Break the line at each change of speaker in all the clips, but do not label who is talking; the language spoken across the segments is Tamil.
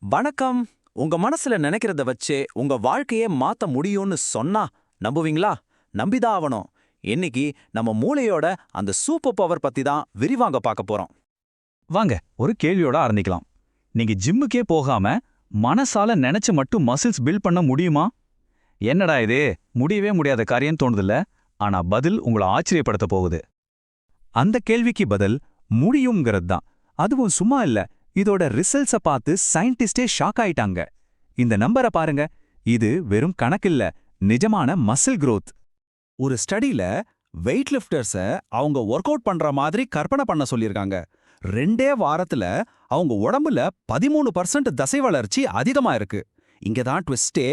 வணக்கம். உங்க மனசுல நினைக்கிறத வச்சே உங்க வாழ்க்கையே மாத்த முடியும்னு சொன்னா நம்புவீங்களா? நம்பிதான் ஆவணும். இன்னைக்கு நம்ம மூளையோட அந்த சூப்பர் பவர் பத்தி தான் விரிவாங்க பார்க்க போறோம்.
வாங்க ஒரு கேள்வியோட ஆரம்பிக்கலாம். நீங்க ஜிம்முக்கே போகாம மனசால நினைச்சு மட்டும் மசில்ஸ் பில்ட் பண்ண முடியுமா? என்னடா இது? முடியவே முடியாத காரியம் தோணுதில்ல? ஆனா பதில் உங்களை ஆச்சரியப்படுத்த போகுது. அந்த கேள்விக்கு பதில் முடியுங்கிறது தான். அதுவும் சும்மா இல்ல. இதோட ரிசல்ட்ஸ பார்த்து சயின்டிஸ்டே ஷாக் ஆயிட்டாங்க. இந்த நம்பரை பாருங்க. இது வெறும் கணக்கில்ல நிஜமான மசில் க்ரோத்
ஒரு ஸ்டடியில வெயிட் லிஃப்டர்ஸ அவங்க ஒர்க் அவுட் பண்ற மாதிரி கற்பனை பண்ண சொல்லியிருக்காங்க. ரெண்டே வாரத்துல அவங்க உடம்புல பதிமூணு பர்சன்ட் தசை வளர்ச்சி அதிகமா இருக்கு. இங்க தான் ட்விஸ்டே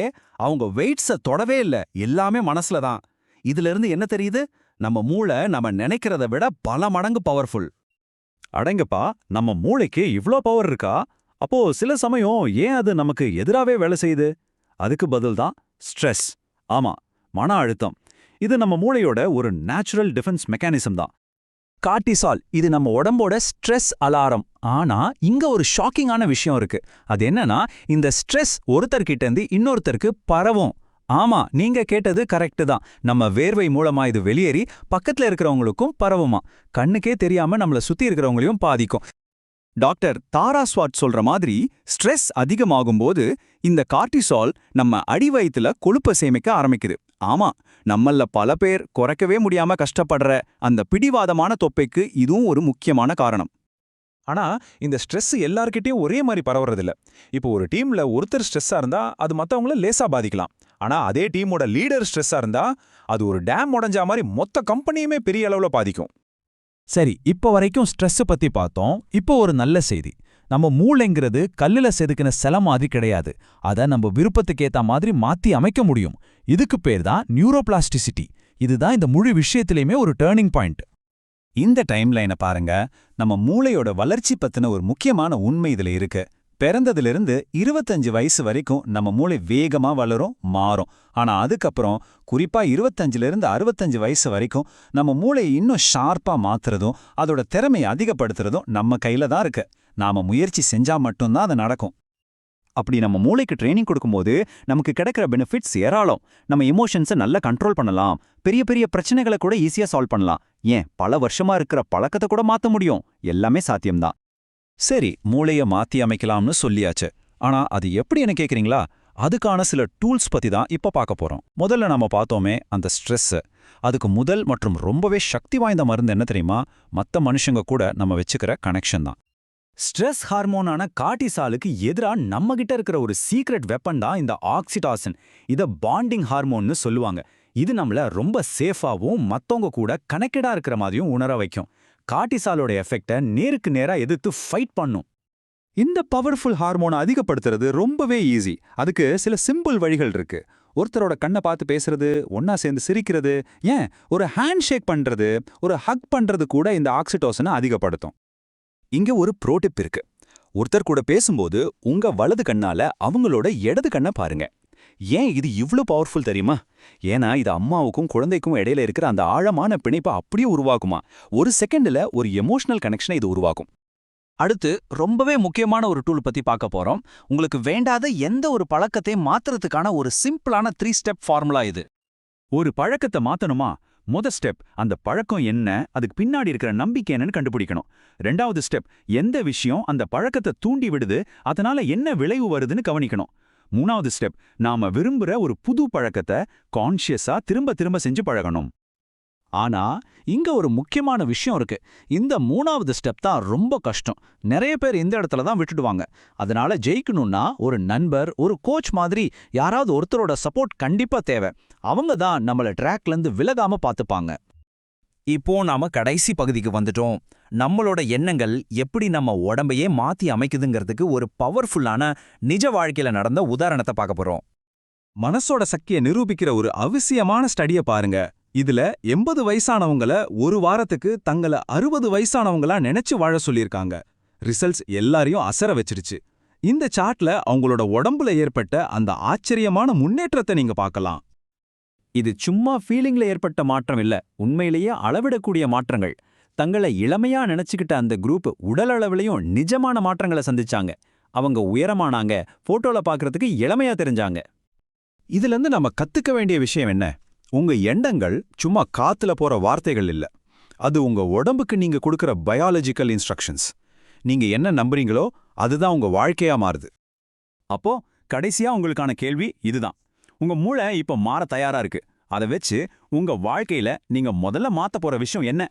அவங்க வெயிட்ஸ தொடவே இல்ல. எல்லாமே மனசுல தான். இதுல இருந்து என்ன தெரியுது? நம்ம மூளை நம்ம நினைக்கிறத விட பல மடங்கு பவர்ஃபுல்
அடங்கப்பா நம்ம மூளைக்கு இவ்ளோ பவர் இருக்கா? அப்போ சில சமயம் ஏன் அது நமக்கு எதிராவே வேலை செய்யுது? அதுக்கு பதில் தான் ஸ்ட்ரெஸ் ஆமா மன அழுத்தம். இது நம்ம மூளையோட ஒரு நேச்சுரல் டிஃபென்ஸ் மெக்கானிசம் தான். கார்டிசால் இது நம்ம உடம்போட ஸ்ட்ரெஸ் அலாரம் ஆனா இங்க ஒரு ஷாக்கிங்கான விஷயம் இருக்கு. அது என்னன்னா இந்த ஸ்ட்ரெஸ் ஒருத்தர்கிட்ட இருந்து இன்னொருத்தருக்கு பரவும். ஆமா நீங்க கேட்டது கரெக்ட் தான். நம்ம வேர்வை மூலமா இது வெளியேறி பக்கத்துல இருக்கிறவங்களுக்கும் பரவுமா. கண்ணுக்கே தெரியாம நம்மள சுத்தி இருக்கிறவங்களையும் பாதிக்கும். டாக்டர் தாரா ஸ்வாட் சொல்ற மாதிரி ஸ்ட்ரெஸ் அதிகமாகும்போது இந்த கார்டிசால் நம்ம அடிவயத்துல கொழுப்பை சேமிக்க ஆரம்பிக்குது. ஆமா நம்மள பல பேர் குறைக்கவே முடியாம கஷ்டப்படுற அந்த பிடிவாதமான தொப்பைக்கு இதுவும் ஒரு முக்கியமான காரணம். ஆனா இந்த ஸ்ட்ரெஸ் எல்லார்கிட்டயும் ஒரே மாதிரி பரவுறதில்ல. இப்போ ஒரு டீம்ல ஒருத்தர் ஸ்ட்ரெஸ்ஸா இருந்தா அது மத்தவங்கள லேசா பாதிக்கலாம். ஆனா அதே டீமோட லீடர் ஸ்ட்ரெஸ்ஸா இருந்தா அது ஒரு டேம் உடைஞ்சா மாதிரி மொத்த கம்பெனியுமே பெரிய அளவுல பாதிக்கும். சரி இப்போ வரைக்கும் ஸ்ட்ரெஸ் பத்தி பார்த்தோம். இப்போ ஒரு நல்ல செய்தி. நம்ம மூளைங்கிறது கல்லுல செதுக்கின செல மாதிரி கிடையாது. அத நம்ம விருப்பத்துக்கு ஏத்த மாதிரி மாத்தி அமைக்க முடியும். இதுக்கு பேர் தான் நியூரோபிளாஸ்டிசிட்டி. இதுதான் இந்த முழு விஷயத்திலையுமே ஒரு டேர்னிங் பாயிண்ட். இந்த டைம்லைனை பாருங்க நம்ம மூளையோட வளர்ச்சி பத்தின ஒரு முக்கியமான உண்மை இதுல இருக்கு. பிறந்ததிலிருந்து இருபத்தஞ்சு வயசு வரைக்கும் நம்ம மூளை வேகமா வளரும் மாறும். ஆனா அதுக்கப்புறம் குறிப்பா இருபத்தஞ்சிலிருந்து அறுபத்தஞ்சு வயசு வரைக்கும் நம்ம மூளையை இன்னும் ஷார்ப்பா மாத்துறதும் அதோட திறமையை அதிகப்படுத்துறதும் நம்ம கையில தான் இருக்கு. நாம முயற்சி செஞ்சா மட்டும்தான் அது நடக்கும். அப்படி நம்ம மூளைக்கு ட்ரைனிங் கொடுக்கும்போது நமக்கு கிடைக்கிற பெனிஃபிட்ஸ் ஏராளம். நம்ம எமோஷன்ஸை நல்லா கண்ட்ரோல் பண்ணலாம். பெரிய பெரிய பிரச்சனைகளை கூட ஈஸியா சால்வ் பண்ணலாம். ஏன்? பல வருஷமா இருக்கிற பழக்கத்தை கூட மாத்த முடியும். எல்லாமே சாத்தியம்தான். சரி மூளைய மாத்தி அமைக்கலாம்னு சொல்லியாச்சு. ஆனா அது எப்படின்னு கேக்குறீங்களா? அதுக்கான சில டூல்ஸ் பத்தி தான் இப்ப பார்க்க போறோம். முதல்ல நாம பார்த்தோமே அந்த ஸ்ட்ரெஸ். அதுக்கு முதல் மற்றும் ரொம்பவே சக்தி வாய்ந்த மருந்து என்ன தெரியுமா? மத்த மனுஷங்க கூட நம்ம வச்சுக்கிற கனெக்ஷன் தான். ஸ்ட்ரெஸ் ஹார்மோனான காட்டிசாலுக்கு எதிரா நம்ம கிட்ட இருக்கிற ஒரு சீக்ரெட் வெப்பன் தான் இந்த ஆக்சிடாசன். இத பாண்டிங் ஹார்மோன்னு சொல்லுவாங்க. இது நம்மள ரொம்ப சேஃபாவும் மத்தவங்க கூட கனெக்டடா இருக்கிற மாதிரியும் உணர வைக்கும். காட்டிசாலோட எஃபெக்டை நேருக்கு நேரா எதிர்த்து ஃபைட் பண்ணும். இந்த பவர்ஃபுல் ஹார்மோனை அதிகப்படுத்துறது ரொம்பவே ஈஸி அதுக்கு சில சிம்பிள் வழிகள் இருக்கு. ஒருத்தரோட கண்ணை பார்த்து பேசுறது ஒன்னா சேர்ந்து சிரிக்கிறது ஏன்? ஒரு ஹேண்ட் ஷேக் பண்றது ஒரு ஹக் பண்றது கூட இந்த ஆக்சிடோசனை அதிகப்படுத்தும். இங்க ஒரு ப்ரோடிப் இருக்கு. ஒருத்தர் கூட பேசும்போது உங்க வலது கண்ணால அவங்களோட இடது கண்ணை பாருங்க. ஏன் இது இவ்ளோ பவர்ஃபுல் தெரியுமா? ஏன்னா இது அம்மாவுக்கும் குழந்தைக்கும் இடையில இருக்கிற அந்த ஆழமான பிணைப்பை அப்படியே உருவாக்குமா. ஒரு செகண்ட்ல ஒரு எமோஷனல் கனெக்ஷனை இது உருவாக்கும்.
அடுத்து ரொம்பவே முக்கியமான ஒரு டூல் பத்தி பார்க்க போறோம். உங்களுக்கு வேண்டாத எந்த ஒரு பழக்கத்தையும் மாத்துறதுக்கான ஒரு சிம்பிளான த்ரீ ஸ்டெப் ஃபார்முலா இது.
ஒரு பழக்கத்தை மாத்தணுமா? முத ஸ்டெப் அந்த பழக்கம் என்ன? அதுக்கு பின்னாடி இருக்கிற நம்பிக்கை என்னன்னு கண்டுபிடிக்கணும். ரெண்டாவது ஸ்டெப் எந்த விஷயம் அந்த பழக்கத்தை தூண்டி விடுது? அதனால என்ன விளைவு வருதுன்னு கவனிக்கணும். மூணாவது ஸ்டெப் நாம விரும்புற ஒரு புது பழக்கத்தை கான்ஷியஸா திரும்ப திரும்ப செஞ்சு பழகணும்.
ஆனா இங்க ஒரு முக்கியமான விஷயம் இருக்கு. இந்த மூணாவது ஸ்டெப் தான் ரொம்ப கஷ்டம். நிறைய பேர் இந்த இடத்துல தான் விட்டுடுவாங்க. அதனால ஜெயிக்கணும்னா ஒரு நண்பர் ஒரு கோச் மாதிரி யாராவது ஒருத்தரோட சப்போர்ட் கண்டிப்பா தேவை. அவங்க தான் நம்மள ட்ராக்லேருந்து விலகாம பார்த்துப்பாங்க. இப்போ நாம கடைசி பகுதிக்கு வந்துட்டோம். நம்மளோட எண்ணங்கள் எப்படி நம்ம உடம்பையே மாத்தி அமைக்குதுங்கிறதுக்கு ஒரு பவர்ஃபுல்லான நிஜ வாழ்க்கையில நடந்த உதாரணத்தை பார்க்க போறோம்.
மனசோட சக்தியை நிரூபிக்கிற ஒரு அவசியமான ஸ்டடிய பாருங்க. இதுல எண்பது வயசானவங்கள ஒரு வாரத்துக்கு தங்கள அறுபது வயசானவங்களா நினைச்சு வாழ சொல்லியிருக்காங்க. ரிசல்ட்ஸ் எல்லாரையும் அசர வச்சிருச்சு. இந்த சார்ட்ல அவங்களோட உடம்புல ஏற்பட்ட அந்த ஆச்சரியமான முன்னேற்றத்தை நீங்க பார்க்கலாம்.
இது சும்மா ஃபீலிங்ல ஏற்பட்ட மாற்றம் இல்ல. உண்மையிலேயே அளவிடக்கூடிய மாற்றங்கள். தங்களை இளமையா நினைச்சுக்கிட்ட அந்த குரூப் உடல் நிஜமான மாற்றங்களை சந்திச்சாங்க.
அவங்க உயரமானாங்க போட்டோல பாக்குறதுக்கு இளமையா தெரிஞ்சாங்க.
இதுல இருந்து நம்ம கத்துக்க வேண்டிய விஷயம் என்ன? உங்க எண்ணங்கள் சும்மா காத்துல போற வார்த்தைகள் இல்ல. அது உங்க உடம்புக்கு நீங்க கொடுக்கிற பயாலஜிக்கல் இன்ஸ்ட்ரக்ஷன்ஸ் நீங்க என்ன நம்புறீங்களோ அதுதான் உங்க வாழ்க்கையா மாறுது.
அப்போ கடைசியா உங்களுக்கான கேள்வி இதுதான். உங்க மூளை இப்ப மாற தயாரா இருக்கு. அதை வச்சு உங்க வாழ்க்கையில நீங்க முதல்ல மாத்த போற விஷயம் என்ன?